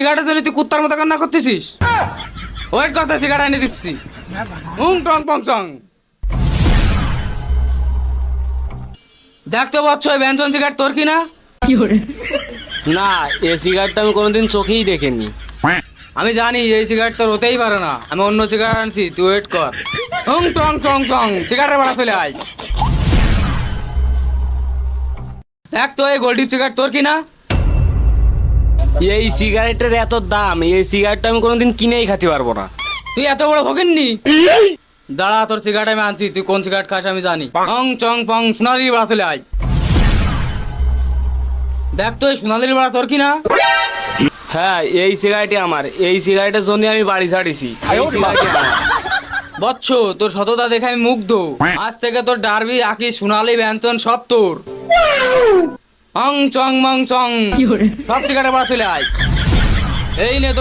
সিগারেটের জন্য তুই কুত্তার মতো কান্না করতেছিস? ওয়েট করতে সিগারেট এনে দিচ্ছি। হুম টং পং চং দেখ তো বচ্চ ওই ব্যঞ্জন সিগারেট তোর কি না না সিগারেটটা আমি কোনোদিন চোখেই দেখিনি। আমি জানি এই সিগারেট তোর হতেই পারে না। আমি অন্য সিগারেট আনছি তুই ওয়েট কর। হুম টং টং টং। সিগারেট বাড়া চলে আয়। দেখ তো এই গোল্ডি সিগারেট তোর কি না এই সিগারেটের এত দাম এই সিগারেটটা আমি কোনোদিন কিনেই খেতে পারব না। তুই এত বড় ভোগেননি দাঁড়া তোর সিগারেট আমি আনছি তুই কোন সিগারেট খাস আমি জানি। পং চং পং সোনালির বাড়া চলে আয়। দেখ তো এই সোনালির বাড়া তোর কি না হ্যাঁ এই সিগারেটই আমার। এই সিগারেটের জন্য আমি বাড়ি ছাড়িছি। বচ্চ তোর সততা দেখে আমি মুগ্ধ। আজ থেকে তোর ডারবি আকি সোনালি ব্যঞ্জন সব তোর। অং চং মং চং। সব বাড়া চলে আয়। এই নে